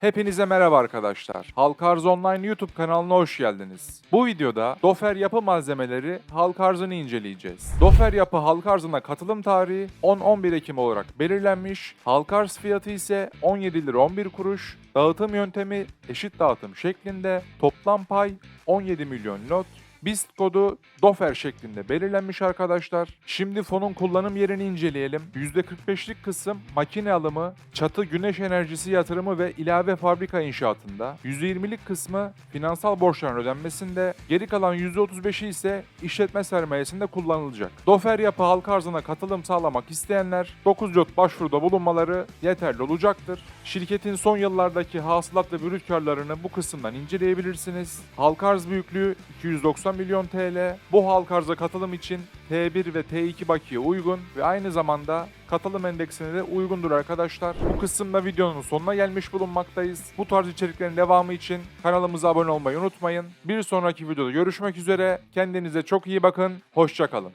Hepinize merhaba arkadaşlar. Halk Arz Online YouTube kanalına hoş geldiniz. Bu videoda Dofer Yapı Malzemeleri Halk Arz'ını inceleyeceğiz. Dofer Yapı Halk Arz'ına katılım tarihi 10-11 Ekim olarak belirlenmiş. Halk Arz fiyatı ise 17 lira 11 kuruş. Dağıtım yöntemi eşit dağıtım şeklinde. Toplam pay 17 milyon lot. BIST kodu DOFER şeklinde belirlenmiş arkadaşlar. Şimdi fonun kullanım yerini inceleyelim. %45'lik kısım makine alımı, çatı güneş enerjisi yatırımı ve ilave fabrika inşaatında. %20'lik kısmı finansal borçların ödenmesinde, geri kalan %35'i ise işletme sermayesinde kullanılacak. DOFER yapı halka arzına katılım sağlamak isteyenler 9 lot başvuruda bulunmaları yeterli olacaktır. Şirketin son yıllardaki hasılat ve brüt karlarını bu kısımdan inceleyebilirsiniz. Halka arz büyüklüğü 290 milyon TL. Bu halka arza katılım için T1 ve T2 bakiye uygun ve aynı zamanda katılım endeksine de uygundur arkadaşlar. Bu kısımda videonun sonuna gelmiş bulunmaktayız. Bu tarz içeriklerin devamı için kanalımıza abone olmayı unutmayın. Bir sonraki videoda görüşmek üzere. Kendinize çok iyi bakın. Hoşçakalın.